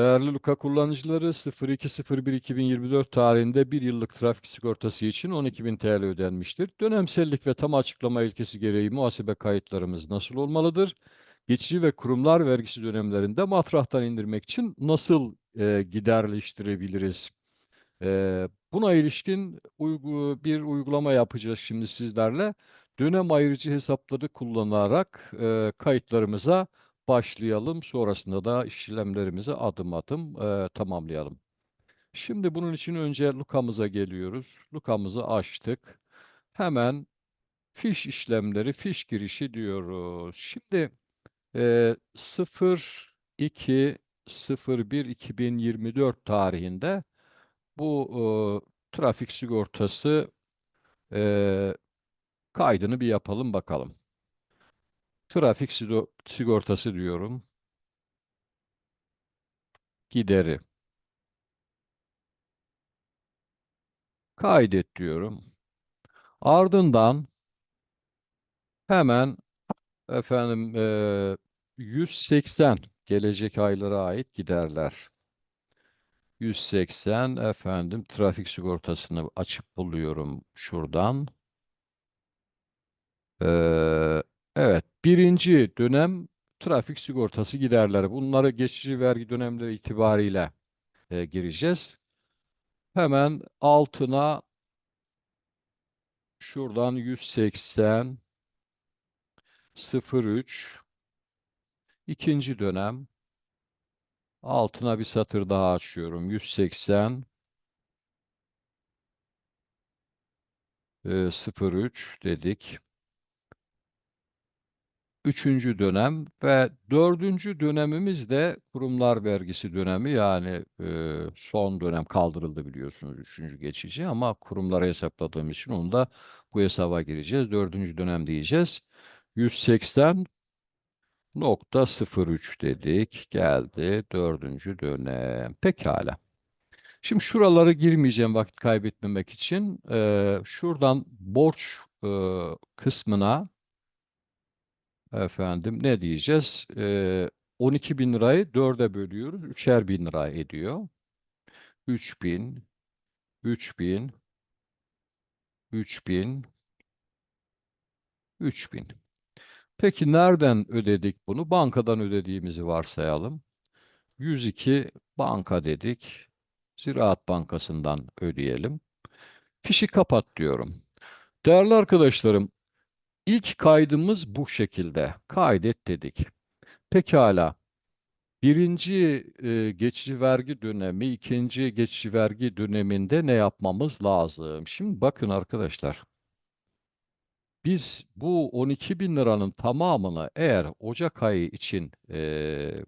Değerli Luka kullanıcıları 02.01.2024 tarihinde bir yıllık trafik sigortası için 12.000 TL ödenmiştir. Dönemsellik ve tam açıklama ilkesi gereği muhasebe kayıtlarımız nasıl olmalıdır? Geçici ve kurumlar vergisi dönemlerinde matrahtan indirmek için nasıl e, giderleştirebiliriz? E, buna ilişkin uygu, bir uygulama yapacağız şimdi sizlerle. Dönem ayırıcı hesapları kullanarak e, kayıtlarımıza başlayalım. Sonrasında da işlemlerimizi adım adım e, tamamlayalım. Şimdi bunun için önce Luka'mıza geliyoruz. Luka'mızı açtık. Hemen fiş işlemleri, fiş girişi diyoruz. Şimdi e, 0 2 01 2024 tarihinde bu e, trafik sigortası e, kaydını bir yapalım bakalım. Trafik sigortası diyorum. Gideri. Kaydet diyorum. Ardından hemen efendim e, 180 gelecek aylara ait giderler. 180 efendim trafik sigortasını açıp buluyorum şuradan. Ee, evet birinci dönem trafik sigortası giderleri. Bunları geçici vergi dönemleri itibariyle e, gireceğiz. Hemen altına şuradan 180 03 ikinci dönem altına bir satır daha açıyorum. 180 e, 03 dedik. Üçüncü dönem ve dördüncü dönemimiz de kurumlar vergisi dönemi yani e, son dönem kaldırıldı biliyorsunuz üçüncü geçici ama kurumlara hesapladığım için onu da bu hesaba gireceğiz. Dördüncü dönem diyeceğiz. 180 nokta 03 dedik. Geldi dördüncü dönem. Pekala. Şimdi şuraları girmeyeceğim vakit kaybetmemek için. Ee, şuradan borç e, kısmına efendim ne diyeceğiz? Ee, 12 bin lirayı 4'e bölüyoruz. 3'er bin lira ediyor. 3 bin, 3 bin, 3 bin, 3 bin. Peki nereden ödedik bunu? Bankadan ödediğimizi varsayalım. 102 banka dedik. Ziraat Bankası'ndan ödeyelim. Fişi kapat diyorum. Değerli arkadaşlarım, ilk kaydımız bu şekilde. Kaydet dedik. Pekala. Birinci e, geçici vergi dönemi, ikinci geçici vergi döneminde ne yapmamız lazım? Şimdi bakın arkadaşlar. Biz bu 12 bin liranın tamamını eğer Ocak ayı için e,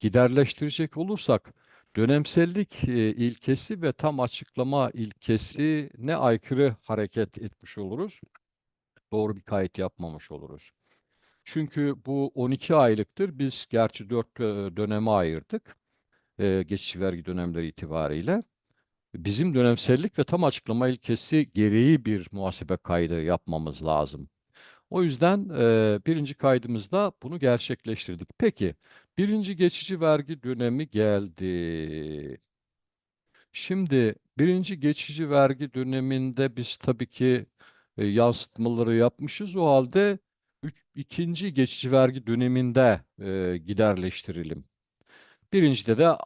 giderleştirecek olursak dönemsellik e, ilkesi ve tam açıklama ilkesi ne aykırı hareket etmiş oluruz. Doğru bir kayıt yapmamış oluruz. Çünkü bu 12 aylıktır. Biz gerçi 4 döneme ayırdık. E, geçici vergi dönemleri itibariyle. Bizim dönemsellik ve tam açıklama ilkesi gereği bir muhasebe kaydı yapmamız lazım. O yüzden e, birinci kaydımızda bunu gerçekleştirdik. Peki, birinci geçici vergi dönemi geldi. Şimdi birinci geçici vergi döneminde biz tabii ki e, yansıtmaları yapmışız. O halde üç, ikinci geçici vergi döneminde e, giderleştirelim. Birincide de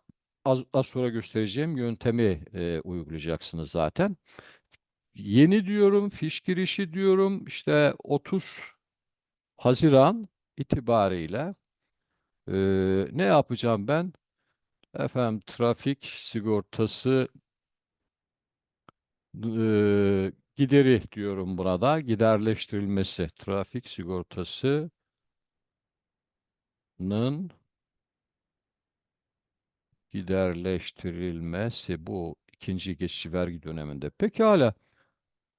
az, az sonra göstereceğim yöntemi e, uygulayacaksınız zaten. Yeni diyorum, fiş girişi diyorum. İşte 30 Haziran itibariyle e, ne yapacağım ben? Efendim trafik sigortası e, gideri diyorum burada. Giderleştirilmesi. Trafik sigortasının giderleştirilmesi bu ikinci geçici vergi döneminde. Pekala.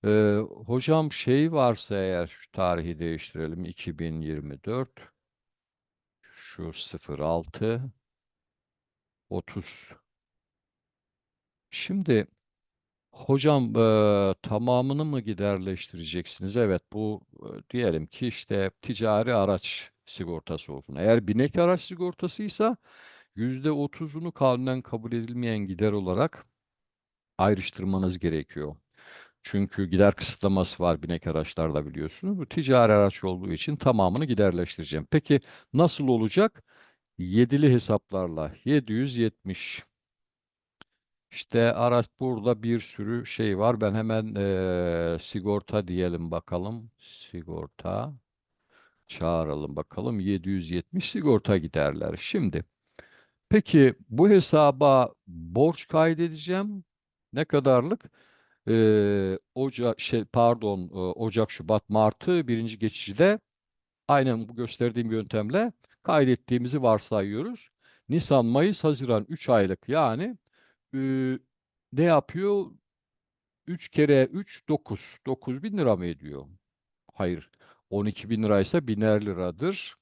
Ee, hocam şey varsa eğer şu tarihi değiştirelim 2024 şu 06 30 Şimdi hocam e, tamamını mı giderleştireceksiniz? Evet bu e, diyelim ki işte ticari araç sigortası olsun. Eğer binek araç sigortasıysa %30'unu kanunen kabul edilmeyen gider olarak ayrıştırmanız gerekiyor. Çünkü gider kısıtlaması var binek araçlarda biliyorsunuz. Bu ticari araç olduğu için tamamını giderleştireceğim. Peki nasıl olacak? Yedili hesaplarla 770. İşte araç burada bir sürü şey var. Ben hemen eee, sigorta diyelim bakalım. Sigorta çağıralım bakalım. 770 sigorta giderler. Şimdi peki bu hesaba borç kaydedeceğim. Ne kadarlık? Eee Ocak şey pardon e, Ocak, Şubat, Mart'ı birinci geçişte aynen bu gösterdiğim yöntemle kaydettiğimizi varsayıyoruz. Nisan, Mayıs, Haziran 3 aylık yani e, ne yapıyor? 3 kere 3 9. 9 bin lira mı ediyor? Hayır. 12 bin liraysa biner liradır.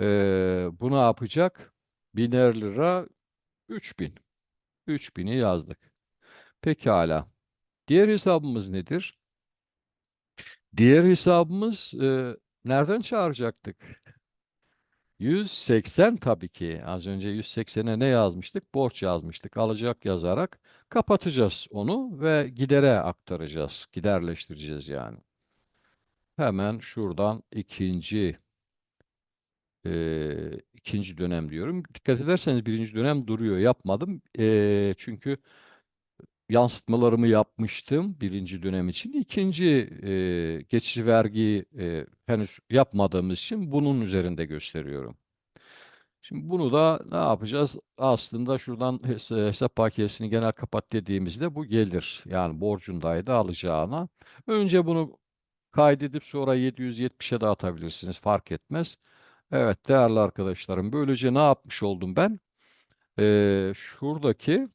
Ee, bu ne yapacak? Biner lira 3 bin. 3 bini yazdık. Pekala. Diğer hesabımız nedir? Diğer hesabımız e, nereden çağıracaktık? 180 tabii ki. Az önce 180'e ne yazmıştık? Borç yazmıştık. Alacak yazarak kapatacağız onu ve gidere aktaracağız. Giderleştireceğiz yani. Hemen şuradan ikinci e, ikinci dönem diyorum. Dikkat ederseniz birinci dönem duruyor. Yapmadım. E, çünkü yansıtmalarımı yapmıştım birinci dönem için. İkinci e, geçici vergi e, henüz yapmadığımız için bunun üzerinde gösteriyorum. Şimdi bunu da ne yapacağız? Aslında şuradan hes- hesap makinesini genel kapat dediğimizde bu gelir. Yani borcundaydı alacağına. Önce bunu kaydedip sonra 770'e dağıtabilirsiniz. Fark etmez. Evet değerli arkadaşlarım. Böylece ne yapmış oldum ben? Ee, şuradaki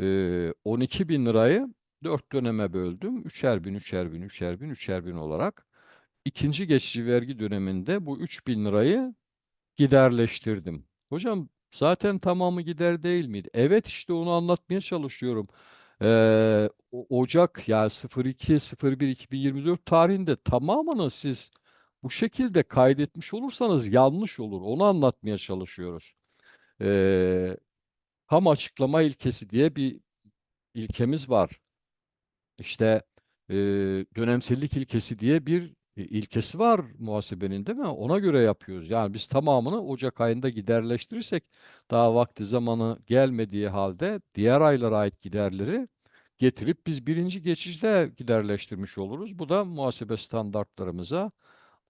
e, 12 bin lirayı 4 döneme böldüm. Üçer bin, üçer bin, üçer bin, üçer bin olarak. İkinci geçici vergi döneminde bu 3 bin lirayı giderleştirdim. Hocam zaten tamamı gider değil miydi? Evet işte onu anlatmaya çalışıyorum. Ee, Ocak yani 02-01-2024 tarihinde tamamını siz bu şekilde kaydetmiş olursanız yanlış olur. Onu anlatmaya çalışıyoruz. Ee, ham açıklama ilkesi diye bir ilkemiz var. İşte e, dönemsellik ilkesi diye bir e, ilkesi var muhasebenin değil mi? Ona göre yapıyoruz. Yani biz tamamını Ocak ayında giderleştirirsek daha vakti zamanı gelmediği halde diğer aylara ait giderleri getirip biz birinci geçişte giderleştirmiş oluruz. Bu da muhasebe standartlarımıza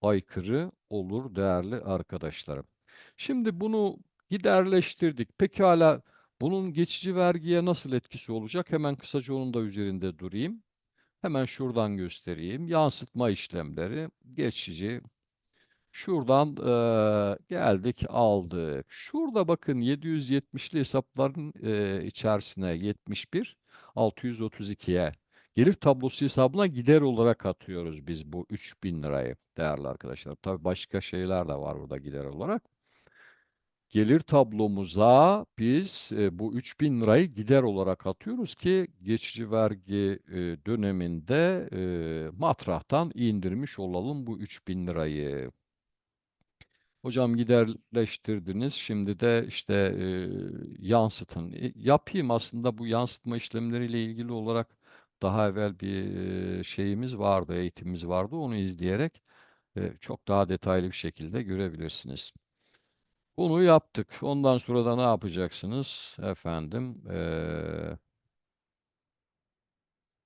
aykırı olur değerli arkadaşlarım. Şimdi bunu giderleştirdik. Pekala bunun geçici vergiye nasıl etkisi olacak? Hemen kısaca onun da üzerinde durayım. Hemen şuradan göstereyim. Yansıtma işlemleri geçici. Şuradan eee, geldik aldık. Şurada bakın 770'li hesapların eee, içerisine 71 632'ye gelir tablosu hesabına gider olarak atıyoruz biz bu 3000 lirayı değerli arkadaşlar. Tabii başka şeyler de var burada gider olarak. Gelir tablomuza biz e, bu 3000 lirayı gider olarak atıyoruz ki geçici vergi e, döneminde e, matrahtan indirmiş olalım bu 3000 lirayı. Hocam giderleştirdiniz. Şimdi de işte e, yansıtın. E, yapayım aslında bu yansıtma işlemleriyle ilgili olarak daha evvel bir e, şeyimiz vardı, eğitimimiz vardı. Onu izleyerek e, çok daha detaylı bir şekilde görebilirsiniz. Bunu yaptık. Ondan sonra da ne yapacaksınız? Efendim, eee,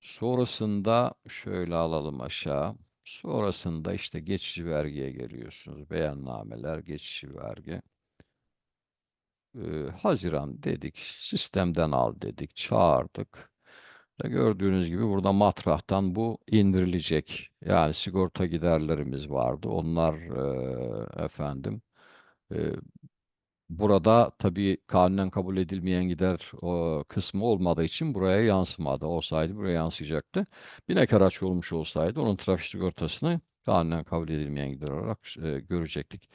sonrasında şöyle alalım aşağı. Sonrasında işte geçici vergiye geliyorsunuz. Beyannameler, geçici vergi. Eee, Haziran dedik, sistemden al dedik, çağırdık. Ve gördüğünüz gibi burada matrahtan bu indirilecek. Yani sigorta giderlerimiz vardı. Onlar eee, efendim eee, Burada tabii kanunen kabul edilmeyen gider o kısmı olmadığı için buraya yansımadı. Olsaydı buraya yansıyacaktı. Binek araç olmuş olsaydı onun trafik sigortasını kanunen kabul edilmeyen gider olarak e, görecektik.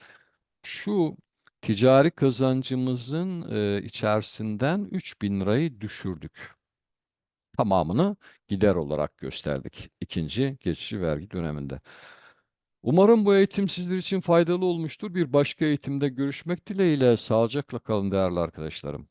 Şu ticari kazancımızın e, içerisinden 3000 lirayı düşürdük. Tamamını gider olarak gösterdik ikinci geçici vergi döneminde. Umarım bu eğitim sizler için faydalı olmuştur. Bir başka eğitimde görüşmek dileğiyle sağlıcakla kalın değerli arkadaşlarım.